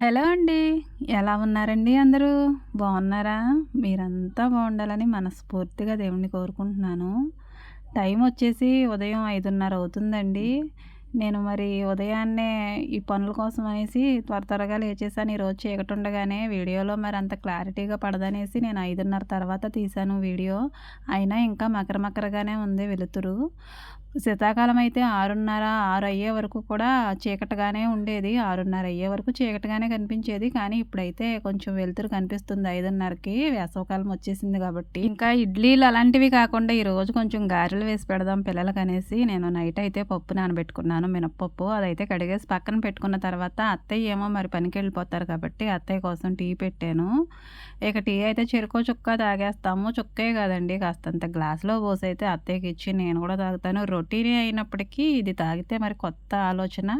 Hello అండి. ఎలా ఉన్నారండి అందరూ? బాగున్నారా? మీరంతా బాగుండాలని మనస్ఫూర్తిగా దేవుడిని కోరుకుంటున్నాను. టైం వచ్చేసి ఉదయం 5:30 అవుతుందండి. నేను మరి ఉదయాన్నే ఈ పనుల కోసం అనేసి త్వర త్వరగా లేచేసాను. ఈరోజు చీకటుండగానే వీడియోలో మరి అంత క్లారిటీగా పడదనేసి నేను 5:30 తర్వాత తీశాను వీడియో. అయినా ఇంకా మకర మకరగానే ఉంది వెలుతురు. శీతాకాలం అయితే 6:30, 6 అయ్యే వరకు కూడా చీకటిగానే ఉండేది. 6:30 అయ్యే వరకు చీకటిగానే కనిపించేది. కానీ ఇప్పుడైతే కొంచెం వెలుతురు కనిపిస్తుంది 5:30కి వేసవికాలం వచ్చేసింది కాబట్టి. ఇంకా ఇడ్లీలు అలాంటివి కాకుండా ఈరోజు కొంచెం గారెలు వేసి పెడదాం పిల్లలకనేసి నేను నైట్ అయితే పప్పు నానబెట్టుకున్నాను మినప్పప్పు అదైతే కడిగేసి పక్కన పెట్టుకున్న తర్వాత అత్తయ్య ఏమో మరి వెళ్ళిపోతారు కాబట్టి అత్తయ్య కోసం టీ పెట్టాను. ఇక టీ అయితే చెరుకో చుక్క తాగేస్తాము. చుక్కే కాదండి కాస్తంత గ్లాస్‌లో పోసైతే అత్తయ్యకి ఇచ్చి నేను కూడా తాగుతాను. రొటీనే అయినప్పటికీ ఇది తాగితే మరి కొత్త ఆలోచన,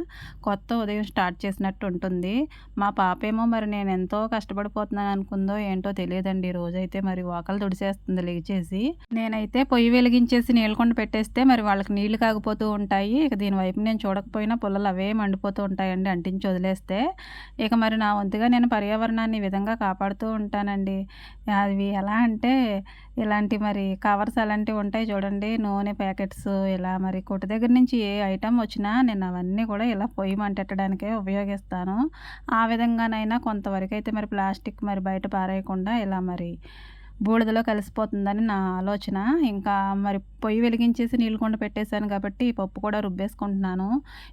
కొత్త ఉదయం స్టార్ట్ చేసినట్టు ఉంటుంది. మా పాపేమో మరి నేను ఎంతో కష్టపడిపోతున్నాను అనుకుందో ఏంటో తెలియదండి. రోజైతే మరి వాకలు తుడిచేస్తుంది లేచేసి నేనైతే పొయ్యి వెలిగించేసి నీళ్ళకుండ పెట్టేస్తే మరి వాళ్ళకి నీళ్ళు కాగిపోతూ ఉంటాయి. ఇక దీని వైపు నేను చూడకపోయినా పుల్లలు అవే మండిపోతూ ఉంటాయండి అంటించి వదిలేస్తే. ఇక మరి నా వంతుగా నేను పర్యావరణాన్ని ఈ విధంగా కాపాడుతూ ఉంటాను ఉంటానండి. అవి ఎలా అంటే ఇలాంటి మరి కవర్స్ అలాంటివి ఉంటాయి చూడండి. నూనె ప్యాకెట్స్ ఇలా మరి కొట్టు దగ్గర నుంచి ఏ ఐటెం వచ్చినా నేను అవన్నీ కూడా ఇలా పొయ్యి మంటెట్టడానికే ఉపయోగిస్తాను. ఆ విధంగానైనా కొంతవరకు అయితే మరి ప్లాస్టిక్ మరి బయట పారేయకుండా ఇలా మరి బూడిదలో కలిసిపోతుందని నా ఆలోచన. ఇంకా మరి పొయ్యి వెలిగించేసి నీళ్ళు కుండ పెట్టేశాను కాబట్టి ఈ పప్పు కూడా రుబ్బేసుకుంటున్నాను.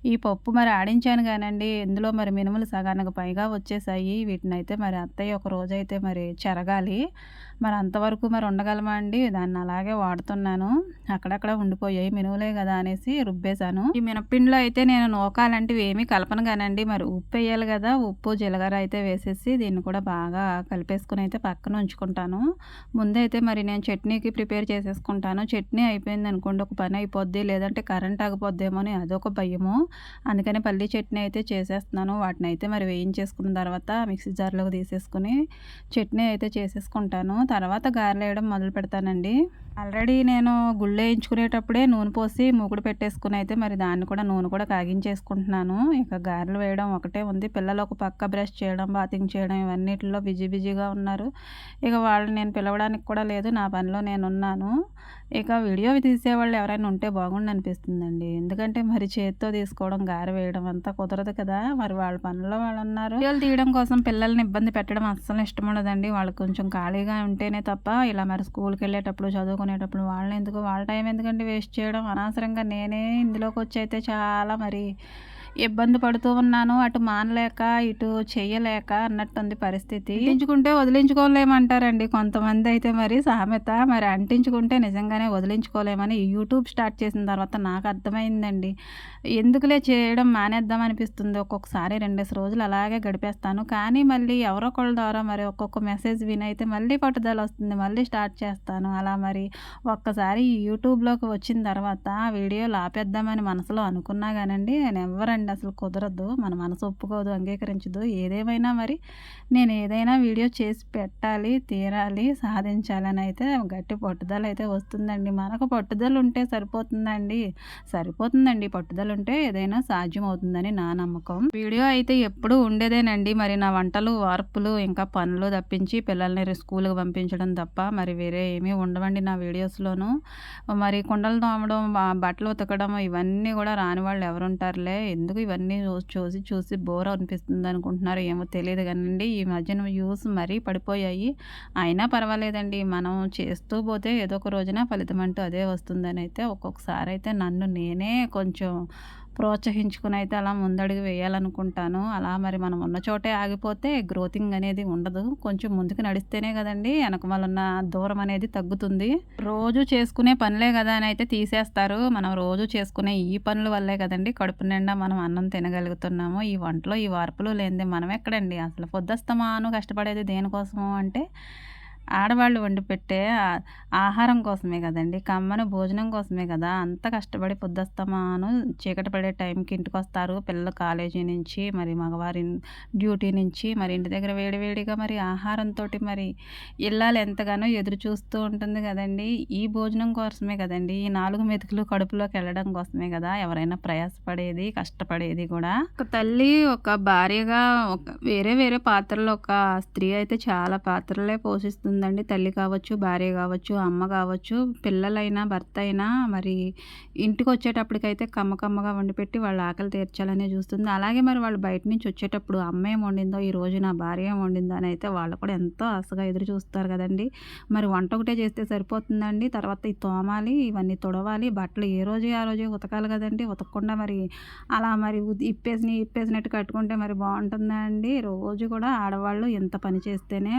ఈ పప్పు మరి ఆడించాను కానండి ఇందులో మరి మినుములు సగానికి పైగా వచ్చేసాయి. వీటినైతే మరి అత్తయ్య ఒక రోజైతే మరి చెరగాలి. మరి అంతవరకు మరి ఉండగలమా అండి? దాన్ని అలాగే వాడుతున్నాను. అక్కడక్కడ ఉండిపోయాయి మినుములే కదా అనేసి రుబ్బేసాను. ఈ మినప్పిండిలో అయితే నేను నూకాలంటివి ఏమీ కలపను కానండి మరి ఉప్పు వేయాలి కదా! ఉప్పు, జీలకర్ర అయితే వేసేసి దీన్ని కూడా బాగా కలిపేసుకుని అయితే పక్కన ఉంచుకుంటాను. ముందైతే మరి నేను చట్నీకి ప్రిపేర్ చేసేసుకుంటాను. చట్నీ అయిపోయింది అనుకోండి ఒక పని అయిపోద్ది. లేదంటే కరెంట్ ఆగిపోద్దేమో అని అదొక భయము. అందుకని పల్లీ చట్నీ అయితే చేసేస్తున్నాను. వాటిని అయితే మరి వేయించేసుకున్న తర్వాత మిక్సీ జార్‌లోకి తీసేసుకొని చట్నీ అయితే చేసేసుకుంటాను. తర్వాత గారెలేయడం మొదలు పెడతానండి. ఆల్రెడీ నేను గుళ్ళు వేయించుకునేటప్పుడే నూనె పోసి మూకుడు పెట్టేసుకుని అయితే మరి దాన్ని కూడా నూనె కూడా కాగించేసుకుంటున్నాను. ఇక గారెలు వేయడం ఒకటే ఉంది. పిల్లలు ఒక పక్క బ్రష్ చేయడం, బాతింగ్ చేయడం ఇవన్నిటిలో బిజీ బిజీగా ఉన్నారు. ఇక వాళ్ళని నేను పిలవడానికి కూడా లేదు. నా పనిలో నేను ఉన్నాను ఇక వీడియో తీసేవాళ్ళు ఎవరైనా ఉంటే బాగుండనిపిస్తుందండి. ఎందుకంటే మరి చేత్తో తీసుకోవడం, గారె వేయడం అంతా కుదరదు కదా! మరి వాళ్ళ పనుల్లో వాళ్ళున్నారు. వీడియోలు తీయడం కోసం పిల్లల్ని ఇబ్బంది పెట్టడం అస్సలు ఇష్టముండదండి. వాళ్ళు కొంచెం ఖాళీగా ఉంటేనే తప్ప ఇలా మరి స్కూల్కి వెళ్ళేటప్పుడు చదువుకునేటప్పుడు వాళ్ళని ఎందుకు వాళ్ళ టైం ఎందుకండి వేస్ట్ చేయడం? అనవసరంగా నేనే ఇందులోకి వచ్చి అయితే చాలా మరి ఇబ్బంది పడుతూ ఉన్నాను. అటు మానలేక, ఇటు చేయలేక అన్నట్టుంది పరిస్థితి. అంటించుకుంటే వదిలించుకోలేమంటారండి కొంతమంది అయితే మరి సామెత. మరి అంటించుకుంటే నిజంగానే వదిలించుకోలేమని యూట్యూబ్ స్టార్ట్ చేసిన తర్వాత నాకు అర్థమైందండి. ఎందుకులే చేయడం మానేద్దాం అనిపిస్తుంది. ఒక్కొక్కసారి రెండేసి రోజులు అలాగే గడిపేస్తాను. కానీ మళ్ళీ ఎవరో ఒకళ్ళ ద్వారా మరి ఒక్కొక్క మెసేజ్ వినైతే మళ్ళీ పట్టుదల వస్తుంది మళ్ళీ స్టార్ట్ చేస్తాను. అలా మరి ఒక్కసారి యూట్యూబ్‌లోకి వచ్చిన తర్వాత వీడియోలు ఆపేద్దామని మనసులో అనుకున్నా కానండి నేను ఎవరండి అండి అసలు కుదరదు. మన మనసు ఒప్పుకోదు, అంగీకరించదు. ఏదేమైనా మరి నేను ఏదైనా వీడియో చేసి పెట్టాలి, తీరాలి, సాధించాలని అయితే గట్టి పట్టుదల అయితే వస్తుందండి. మనకు పట్టుదల ఉంటే సరిపోతుందండి? సరిపోతుందండి. పట్టుదల ఉంటే ఏదైనా సాధ్యం అవుతుందని నా నమ్మకం. వీడియో అయితే ఎప్పుడూ ఉండేదేనండి. మరి నా వంటలు, వార్పులు ఇంకా పనులు తప్పించి పిల్లల్ని స్కూల్కి పంపించడం తప్ప మరి వేరే ఏమీ ఉండవండి నా వీడియోస్‌లోను. మరి కుండలు తోమడం, బట్టలు ఉతకడం ఇవన్నీ కూడా రాని వాళ్ళు ఎవరుంటారులే. ఎందుకు ఇవన్నీ చూసి చూసి బోర్ అనిపిస్తుందనుకుంటున్నారో ఏమో తెలియదు గానండి. ఈ మధ్యన వ్యూస్ మరీ పడిపోయాయి. అయినా పర్వాలేదండి. మనం చేస్తూ పోతే ఏదో ఒక రోజున ఫలితం అంటూ అదే వస్తుందని అయితే ఒక్కొక్కసారి అయితే నన్ను నేనే కొంచెం ప్రోత్సహించుకుని అయితే అలా ముందడుగు వేయాలనుకుంటాను. అలా మరి మనం ఉన్న చోటే ఆగిపోతే గ్రోతింగ్ అనేది ఉండదు. కొంచెం ముందుకు నడిస్తేనే కదండీ వెనకమాలున్న దూరం అనేది తగ్గుతుంది. రోజు చేసుకునే పనులే కదా అని అయితే తీసేస్తారు. మనం రోజు చేసుకునే ఈ పనుల వల్లే కదండి కడుపు నిండా మనం అన్నం తినగలుగుతున్నాము. ఈ వంటలో ఈ వార్పులు లేనిదే మనం ఎక్కడండి అసలు పొద్దుస్తమాను కష్టపడేది దేనికోసము అంటే ఆడవాళ్ళు వండి పెట్టే ఆహారం కోసమే కదండి. కమ్మని భోజనం కోసమే కదా. అంత కష్టపడి పొద్దుస్తమాను చీకటి పడే టైంకి ఇంటికి వస్తారు పిల్లలు కాలేజీ నుంచి మరి మగవారి డ్యూటీ నుంచి మరి ఇంటి దగ్గర వేడివేడిగా మరి ఆహారంతో మరి ఇల్లాలు ఎంతగానో ఎదురు చూస్తూ ఉంటుంది కదండి. ఈ భోజనం కోసమే కదండి. ఈ నాలుగు మెతుకులు కడుపులోకి వెళ్ళడం కోసమే కదా. ఎవరైనా ప్రయాసపడేది కష్టపడేది కూడా. ఒక తల్లి ఒక భార్యగా ఒక వేరే వేరే పాత్రలో ఒక స్త్రీ అయితే చాలా పాత్రలే పోషిస్తుంది. ఉందండి. తల్లి కావచ్చు భార్య కావచ్చు అమ్మ కావచ్చు పిల్లలైనా భర్త అయినా మరి ఇంటికి వచ్చేటప్పటికైతే కమ్మ కమ్మగా వండి వాళ్ళ ఆకలి తీర్చాలని చూస్తుంది. అలాగే మరి వాళ్ళు బయట నుంచి వచ్చేటప్పుడు అమ్మ ఏం వండిందో ఈ రోజు నా భార్య ఏం వండిందో అని అయితే వాళ్ళు కూడా ఎంతో ఆశగా ఎదురు చూస్తారు కదండి. మరి వంట ఒకటే చేస్తే సరిపోతుందండి. తర్వాత ఈ తోమాలి ఇవన్నీ తుడవాలి బట్టలు ఏ రోజు ఆ రోజే ఉతకాలి కదండి. ఉతకకుండా మరి అలా మరి ఉ- ఇప్పేసి ఇప్పేసినట్టు కట్టుకుంటే మరి బాగుంటుందా అండి? రోజు కూడా ఆడవాళ్ళు ఎంత పని చేస్తేనే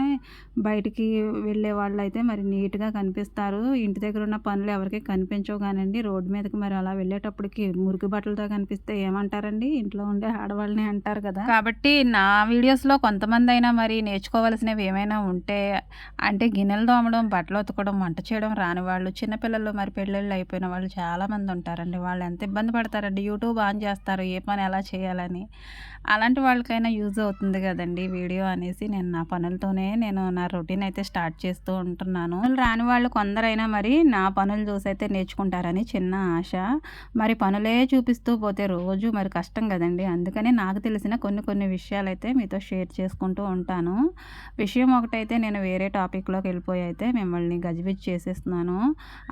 బయటికి వెళ్ళే వాళ్ళు అయితే మరి నీట్గా కనిపిస్తారు. ఇంటి దగ్గర ఉన్న పనులు ఎవరికి కనిపించవు కానండి. రోడ్డు మీదకి మరి అలా వెళ్ళేటప్పటికి మురికి బట్టలతో కనిపిస్తే ఏమంటారండి? ఇంట్లో ఉండే ఆడవాళ్ళని అంటారు కదా. కాబట్టి నా వీడియోస్లో కొంతమంది అయినా మరి నేర్చుకోవాల్సినవి ఏమైనా ఉంటే అంటే గిన్నెలు తోమడం బట్టలు ఉతకడం వంట చేయడం రాని వాళ్ళు చిన్నపిల్లలు మరి పెళ్ళిళ్ళు అయిపోయిన వాళ్ళు చాలామంది ఉంటారండి. వాళ్ళు ఎంత ఇబ్బంది పడతారండి? యూట్యూబ్ ఆన్ చేస్తారు. ఏ పని ఎలా చేయాలని. అలాంటి వాళ్ళకైనా యూజ్ అవుతుంది కదండి వీడియో అనేసి. నేను నా పనులతోనే నేను నా రొటీన్ అయితే స్టార్ట్ చేస్తూ ఉంటున్నాను. రాని వాళ్ళు కొందరైనా మరి నా పనులు చూసి అయితే నేర్చుకుంటారని చిన్న ఆశ. మరి పనులే చూపిస్తూ పోతే రోజు మరి కష్టం కదండి. అందుకనే నాకు తెలిసిన కొన్ని కొన్ని విషయాలు అయితే మీతో షేర్ చేసుకుంటూ ఉంటాను. విషయం ఒకటైతే నేను వేరే టాపిక్లోకి వెళ్ళిపోయి అయితే మిమ్మల్ని గజిబిజ్ చేసేస్తున్నాను.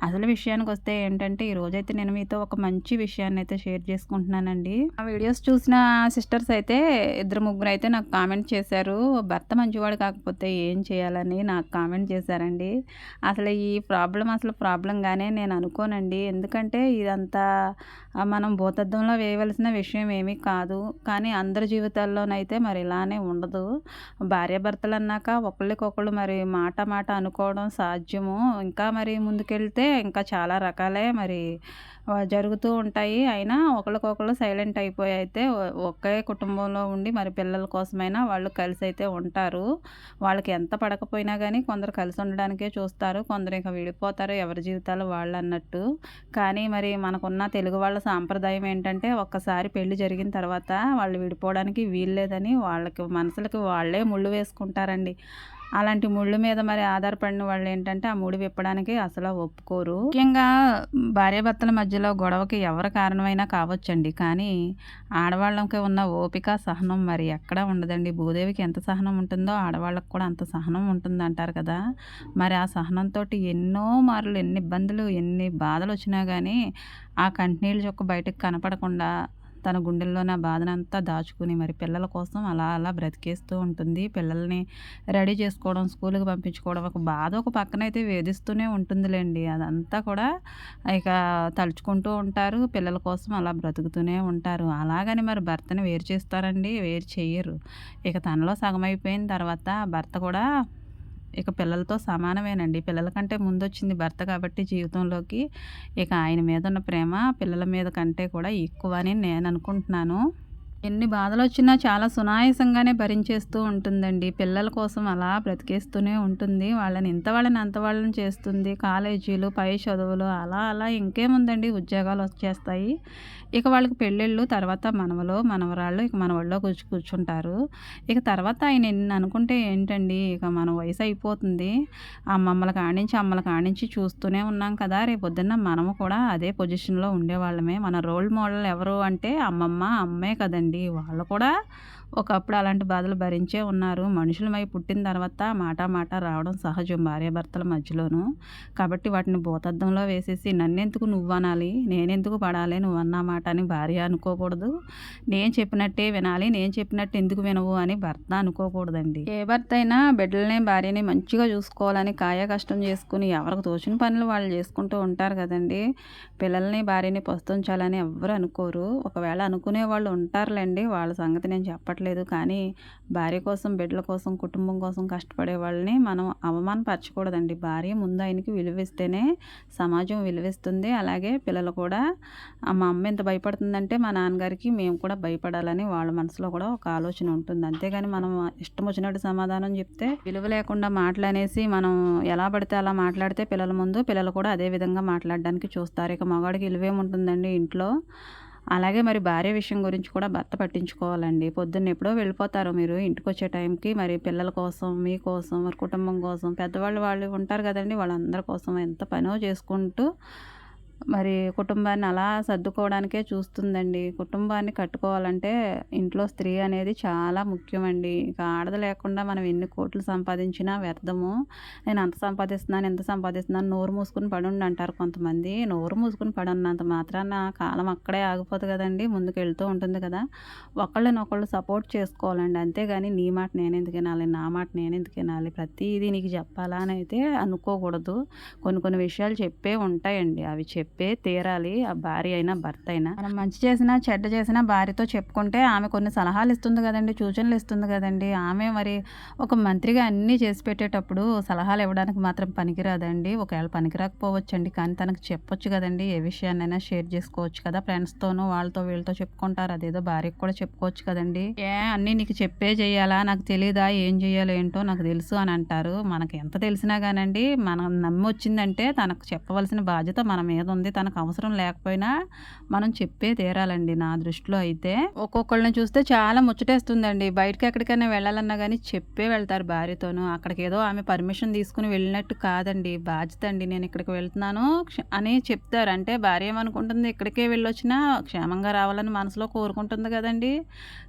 అసలు విషయానికి వస్తే ఏంటంటే ఈ రోజైతే నేను మీతో ఒక మంచి విషయాన్ని అయితే షేర్ చేసుకుంటున్నానండి. ఆ వీడియోస్ చూసిన సిస్టర్స్ అయితే ఇద్దరు ముగ్గురు అయితే నాకు కామెంట్ చేశారు. భర్త మంచివాడు కాకపోతే ఏం చేయాలని? నాకు కామెంట్ చేశారండి. అసలు ఈ ప్రాబ్లం అసలు ప్రాబ్లంగానే నేను అనుకోనండి. ఎందుకంటే ఇదంతా మనం భూతద్దంలో వేయవలసిన విషయం ఏమీ కాదు. కానీ అందరి జీవితాల్లోనైతే మరి ఇలానే ఉండదు. భార్యాభర్తలు అన్నాక ఒకళ్ళకొకళ్ళు మరి మాట మాట అనుకోవడం సాధ్యము. ఇంకా మరి ముందుకెళ్తే ఇంకా చాలా రకాలే మరి జరుగుతూ ఉంటాయి. అయినా ఒకరికొకరు సైలెంట్ అయిపోయి అయితే ఒకే కుటుంబంలో ఉండి మరి పిల్లల కోసమైనా వాళ్ళు కలిసి అయితే ఉంటారు. వాళ్ళకి ఎంత పడకపోయినా కానీ కొందరు కలిసి ఉండడానికే చూస్తారు. కొందరు ఇంకా విడిపోతారు. ఎవరి జీవితాలు వాళ్ళు అన్నట్టు కానీ మరి మనకున్న తెలుగు వాళ్ళ సాంప్రదాయం ఏంటంటే ఒక్కసారి పెళ్ళి జరిగిన తర్వాత వాళ్ళు విడిపోవడానికి వీల్లేదని వాళ్ళకి మనసులకి వాళ్ళే ముళ్ళు వేసుకుంటారండి. అలాంటి ముళ్ళు మీద మరి ఆధారపడిన వాళ్ళు ఏంటంటే ఆ ముడి విప్పడానికి అసలు ఒప్పుకోరు. ముఖ్యంగా భార్యాభర్తల మధ్యలో గొడవకి ఎవరు కారణమైనా కావచ్చండి. కానీ ఆడవాళ్ళకి ఉన్న ఓపిక సహనం మరి ఎక్కడా ఉండదండి. భూదేవికి ఎంత సహనం ఉంటుందో ఆడవాళ్ళకి కూడా అంత సహనం ఉంటుంది అంటారు కదా. మరి ఆ సహనంతో ఎన్నో మార్లు ఎన్ని ఇబ్బందులు ఎన్ని బాధలు వచ్చినా కానీ ఆ కంటినీళ్ళు చొక్క బయటకు కనపడకుండా తన గుండెల్లోని ఆ బాధనంతా దాచుకుని మరి పిల్లల కోసం అలా అలా బ్రతికేస్తూ ఉంటుంది. పిల్లల్ని రెడీ చేసుకోవడం స్కూల్కి పంపించుకోవడం ఒక బాధ ఒక పక్కన అయితే వేధిస్తూనే ఉంటుందిలేండి. అదంతా కూడా ఇక తలుచుకుంటూ ఉంటారు. పిల్లల కోసం అలా బ్రతుకుతూనే ఉంటారు. అలాగని మరి భర్తని వేరు చేస్తారండి. వేరు చేయరు ఇక తనలో సగం అయిపోయిన తర్వాత భర్త కూడా ఇక పిల్లలతో సమానమేనండి. పిల్లల కంటే ముందు వచ్చింది భర్త కాబట్టి జీవితంలోకి ఇక ఆయన మీద ఉన్న ప్రేమ పిల్లల మీద కంటే కూడా ఎక్కువ అని నేను అనుకుంటున్నాను. ఎన్ని బాధలు వచ్చినా చాలా సునాయాసంగానే భరించేస్తూ ఉంటుందండి. పిల్లల కోసం అలా బ్రతికేస్తూనే ఉంటుంది. వాళ్ళని ఇంత వాళ్ళని అంత వాళ్ళని చేస్తుంది. కాలేజీలు పై చదువులు అలా అలా ఇంకేముందండి? ఉద్యోగాలు వచ్చేస్తాయి. ఇక వాళ్ళకి పెళ్ళిళ్ళు తర్వాత మనవలు మనవరాళ్ళు ఇక మన కూర్చు కూర్చుంటారు. ఇక తర్వాత ఆయన ఎన్ని అనుకుంటే ఏంటండి? ఇక మన వయసు అయిపోతుంది. అమ్మమ్మల కానించి అమ్మల కానించి చూస్తూనే ఉన్నాం కదా. రేపు పొద్దున్న మనము కూడా అదే పొజిషన్లో ఉండేవాళ్ళమే మన రోల్ మోడల్ ఎవరు అంటే అమ్మమ్మ అమ్మే కదండి. వాళ్ళు కూడా ఒకప్పుడు అలాంటి బాధలు భరించే ఉన్నారు. మనుషులమై పుట్టిన తర్వాత మాట మాట రావడం సహజం భార్యాభర్తల మధ్యలోనూ. కాబట్టి వాటిని భూతద్దంలో వేసేసి నన్నెందుకు నువ్వు అనాలి? నేనెందుకు పడాలి? నువ్వు అన్న మాట అని భార్య అనుకోకూడదు. నేను చెప్పినట్టే వినాలి నేను చెప్పినట్టు ఎందుకు వినవు అని భర్త అనుకోకూడదండి. ఏ భర్త అయినా బిడ్డలనే భార్యని మంచిగా చూసుకోవాలని కాయ కష్టం చేసుకుని ఎవరికి తోచిన పనులు వాళ్ళు చేసుకుంటూ ఉంటారు కదండి. పిల్లల్ని భార్యని పొస్తుంచాలని ఎవ్వరు అనుకోరు. ఒకవేళ అనుకునే వాళ్ళు ఉంటారులేండి. వాళ్ళ సంగతి నేను చెప్పట్లేదు. కానీ భార్య కోసం బిడ్డల కోసం కుటుంబం కోసం కష్టపడే వాళ్ళని మనం అవమానపరచకూడదండి. భార్య ముందు ఆయనకి విలువిస్తేనే సమాజం విలువిస్తుంది. అలాగే పిల్లలు కూడా మా అమ్మ ఎంత భయపడుతుందంటే మా నాన్నగారికి మేము కూడా భయపడాలని వాళ్ళ మనసులో కూడా ఒక ఆలోచన ఉంటుంది. అంతేగాని మనం ఇష్టం వచ్చినట్టు సమాధానం చెప్తే విలువ లేకుండా మాటలనేసి మనం ఎలా పడితే అలా మాట్లాడితే పిల్లల ముందు పిల్లలు కూడా అదే విధంగా మాట్లాడడానికి చూస్తారు ఇక మగాడికి ఇలువేముంటుందండి ఇంట్లో. అలాగే మరి భార్య విషయం గురించి కూడా భర్త పట్టించుకోవాలండి. పొద్దున్న ఎప్పుడో వెళ్ళిపోతారు మీరు ఇంటికి వచ్చే టైంకి. మరి పిల్లల కోసం మీకోసం మరి కుటుంబం కోసం. పెద్దవాళ్ళు వాళ్ళు ఉంటారు కదండి వాళ్ళందరి కోసం ఎంత పనో చేసుకుంటూ మరి కుటుంబాన్ని అలా సర్దుకోవడానికే చూస్తుందండి. కుటుంబాన్ని కట్టుకోవాలంటే ఇంట్లో స్త్రీ అనేది చాలా ముఖ్యమండి. ఇక ఆడద లేకుండా మనం ఎన్ని కోట్లు సంపాదించినా వ్యర్థము. నేను అంత సంపాదిస్తున్నాను ఎంత సంపాదిస్తున్నాను నోరు మూసుకుని పడుండి అంటారు కొంతమంది. నోరు మూసుకుని పడున్నంత మాత్రాన కాలం అక్కడే ఆగిపోదు కదండి ముందుకు వెళ్తూ ఉంటుంది కదా. ఒకళ్ళని ఒకళ్ళు సపోర్ట్ చేసుకోవాలండి. అంతేగాని నీ మాట నేను ఎందుకు వినాలి నా మాట నేను ఎందుకు వినాలి ప్రతిదీ నీకు చెప్పాలా అని అయితే అనుకోకూడదు. కొన్ని కొన్ని విషయాలు చెప్పే ఉంటాయండి. అవి చెప్పి చెప్పే తీరాలి ఆ భార్య అయినా భర్త అయినా. మనం మంచి చేసినా చెడ్డ చేసినా భార్యతో చెప్పుకుంటే ఆమె కొన్ని సలహాలు ఇస్తుంది కదండి సూచనలు ఇస్తుంది కదండి. ఆమె మరి ఒక మంత్రిగా అన్నీ చేసి పెట్టేటప్పుడు సలహాలు ఇవ్వడానికి మాత్రం పనికిరాదండి. ఒకవేళ పనికిరాకపోవచ్చండి కానీ తనకు చెప్పొచ్చు కదండి ఏ విషయాన్నైనా షేర్ చేసుకోవచ్చు కదా. ఫ్రెండ్స్తోనూ వాళ్ళతో వీళ్ళతో చెప్పుకుంటారు అదేదో భార్యకు కూడా చెప్పుకోవచ్చు కదండి. ఏ అన్నీ నీకు చెప్పే చేయాలా నాకు తెలియదా ఏం చేయాలో ఏంటో నాకు తెలుసు అని అంటారు. మనకు ఎంత తెలిసినా కానండి మనం నమ్మి వచ్చిందంటే తనకు చెప్పవలసిన బాధ్యత మన మీద ఉంది. తనకు అవసరం లేకపోయినా మనం చెప్పే తీరాలండి నా దృష్టిలో అయితే. ఒక్కొక్కళ్ళని చూస్తే చాలా ముచ్చటేస్తుందండి. బయటకి ఎక్కడికైనా వెళ్ళాలన్నా కానీ చెప్పే వెళ్తారు భార్యతోనూ. అక్కడికి ఏదో ఆమె పర్మిషన్ తీసుకుని వెళ్ళినట్టు కాదండి. బాధ్యత అండి. నేను ఇక్కడికి వెళ్తున్నాను అని చెప్తారు. అంటే భార్య ఏమనుకుంటుంది? ఇక్కడికే వెళ్ళొచ్చినా క్షేమంగా రావాలని మనసులో కోరుకుంటుంది కదండి.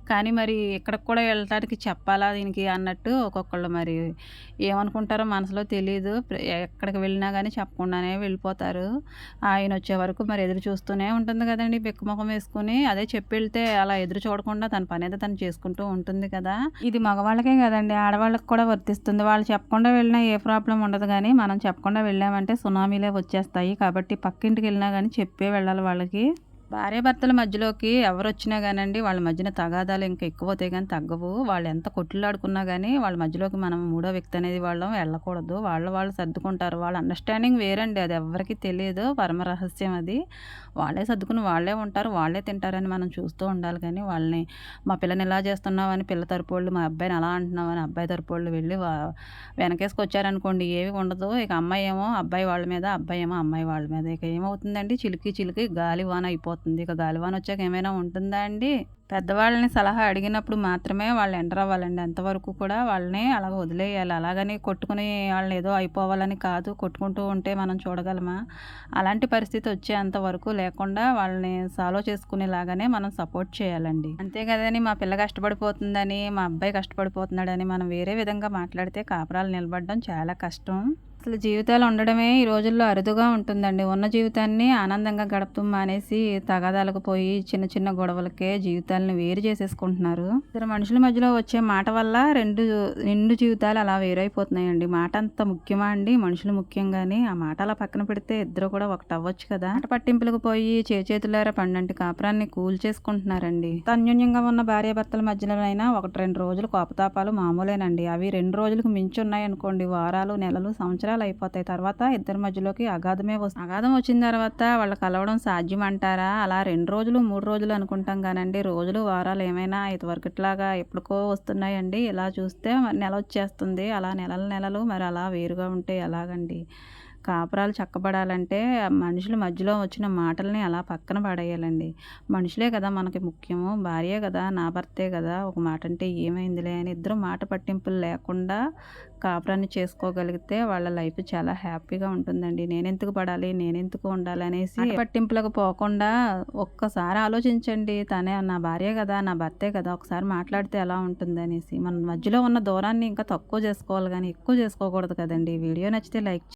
కానీ మరి ఇక్కడికి కూడా వెళ్ళటానికి చెప్పాలా దీనికి అన్నట్టు ఒక్కొక్కళ్ళు మరి ఏమనుకుంటారో మనసులో తెలియదు ఎక్కడికి వెళ్ళినా కానీ చెప్పకుండానే వెళ్ళిపోతారు. ఆయన వచ్చే వరకు మరి ఎదురు చూస్తూనే ఉంటుంది కదండి బిక్కుముఖం వేసుకుని. అదే చెప్పి వెళ్తే అలా ఎదురు చూడకుండా తన పని అయితే తను చేసుకుంటూ ఉంటుంది కదా. ఇది మగవాళ్ళకే కదండి. ఆడవాళ్ళకి కూడా వర్తిస్తుంది. వాళ్ళు చెప్పకుండా వెళ్ళినా ఏ ప్రాబ్లం ఉండదు కానీ మనం చెప్పకుండా వెళ్ళామంటే సునామీలే వచ్చేస్తాయి. కాబట్టి పక్కింటికి వెళ్ళినా కానీ చెప్పే వెళ్ళాలి వాళ్ళకి. భార్యాభర్తల మధ్యలోకి ఎవరు వచ్చినా కానండి వాళ్ళ మధ్యన తగాదాలు ఇంకా ఎక్కువ అవుతాయి కానీ తగ్గవు. వాళ్ళు ఎంత కొట్లాడుకున్నా కానీ వాళ్ళ మధ్యలోకి మనం మూడో వ్యక్తి అనేది వాళ్ళం వెళ్ళకూడదు. వాళ్ళు వాళ్ళు సర్దుకుంటారు. వాళ్ళ అండర్స్టాండింగ్ వేరండి. అది ఎవరికి తెలియదు. పరమ రహస్యం అది. వాళ్ళే సర్దుకుని వాళ్ళే ఉంటారు. వాళ్ళే తింటారని మనం చూస్తూ ఉండాలి కానీ వాళ్ళని మా పిల్లని ఇలా చేస్తున్నామని పిల్ల తరపు వాళ్ళు మా అబ్బాయిని అలా అంటున్నావు అని అబ్బాయి తరపు వాళ్ళు వెళ్ళి వెనకేసుకొచ్చారనుకోండి ఏవి ఉండదు. ఇక అమ్మాయి ఏమో అబ్బాయి వాళ్ళ మీద అబ్బాయి ఏమో అమ్మాయి వాళ్ళ మీద. ఇక ఏమవుతుందండి? చిలికి చిలికి గాలి వాన అయిపోతుంది. ఇక గాలివాన వచ్చాక ఏమైనా ఉంటుందా అండి? పెద్దవాళ్ళని సలహా అడిగినప్పుడు మాత్రమే వాళ్ళు ఎంటర్ అవ్వాలండి. అంతవరకు కూడా వాళ్ళని అలాగ వదిలేయాలి. అలాగని కొట్టుకుని వాళ్ళని ఏదో అయిపోవాలని కాదు. కొట్టుకుంటూ ఉంటే మనం చూడగలమా? అలాంటి పరిస్థితి వచ్చేంత వరకు లేకుండా వాళ్ళని సాల్వ్ చేసుకునేలాగానే మనం సపోర్ట్ చేయాలండి. అంతే కదని మా పిల్ల కష్టపడిపోతుందని మా అబ్బాయి కష్టపడిపోతున్నాడని మనం వేరే విధంగా మాట్లాడితే కాపురాలు నిలబడడం చాలా కష్టం. అసలు జీవితాలు ఉండడమే ఈ రోజుల్లో అరుదుగా ఉంటుందండి. ఉన్న జీవితాన్ని ఆనందంగా గడపడం మానేసి తగాదాలకు పోయి చిన్న చిన్న గొడవలకే జీవితాలను వేరు చేసేసుకుంటున్నారు. ఇద్దరు మనుషుల మధ్యలో వచ్చే మాట వల్ల రెండు రెండు జీవితాలు అలా వేరైపోతున్నాయండి. మాట అంత ముఖ్యమా అండి? మనుషులు ముఖ్యంగానే. ఆ మాట అలా పక్కన పెడితే ఇద్దరు కూడా ఒకటి అవ్వచ్చు కదా? మాట పట్టింపులకు పోయి చేతులారా పండంటి కాపురాన్ని కూల్ చేసుకుంటున్నారండి. అన్యోన్యంగా ఉన్న భార్యాభర్తల మధ్యలోనైనా ఒకటి రెండు రోజులు కోపతాపాలు మామూలేనండి. అవి రెండు రోజులకు మించి ఉన్నాయనుకోండి. వారాలు నెలలు సంవత్సరాలు సంవత్సరాలు అయిపోతాయి తర్వాత ఇద్దరి మధ్యలోకి అగాధమే వస్తుంది అగాధం వచ్చిన తర్వాత వాళ్ళు కలవడం సాధ్యం అంటారా అలా రెండు రోజులు మూడు రోజులు అనుకుంటాం కానండి. రోజులు వారాలు ఏమైనా ఇదివరకు ఎప్పటికో వస్తున్నాయండి. ఇలా చూస్తే నెల వచ్చేస్తుంది. అలా నెలల నెలలు మరి అలా వేరుగా ఉంటే ఎలాగండి? కాపురాలు చక్కబడాలంటే మనుషుల మధ్యలో వచ్చిన మాటల్ని అలా పక్కన పడేయాలండి. మనుషులే కదా మనకి ముఖ్యము భార్యే కదా నా భర్తే కదా ఒక మాట అంటే ఏమైందిలే అని ఇద్దరు మాట పట్టింపులు లేకుండా కాపురాన్ని చేసుకోగలిగితే వాళ్ళ లైఫ్ చాలా హ్యాపీగా ఉంటుందండి. నేనెందుకు పడాలి నేనెందుకు ఉండాలి అనేసి పట్టింపులకు పోకుండా ఒక్కసారి ఆలోచించండి. తనే నా భార్య కదా నా భర్తే కదా ఒకసారి మాట్లాడితే ఎలా ఉంటుంది అనేసి. మన మధ్యలో ఉన్న దూరాన్ని ఇంకా తక్కువ చేసుకోవాలి కానీ ఎక్కువ చేసుకోకూడదు కదండి. వీడియో నచ్చితే లైక్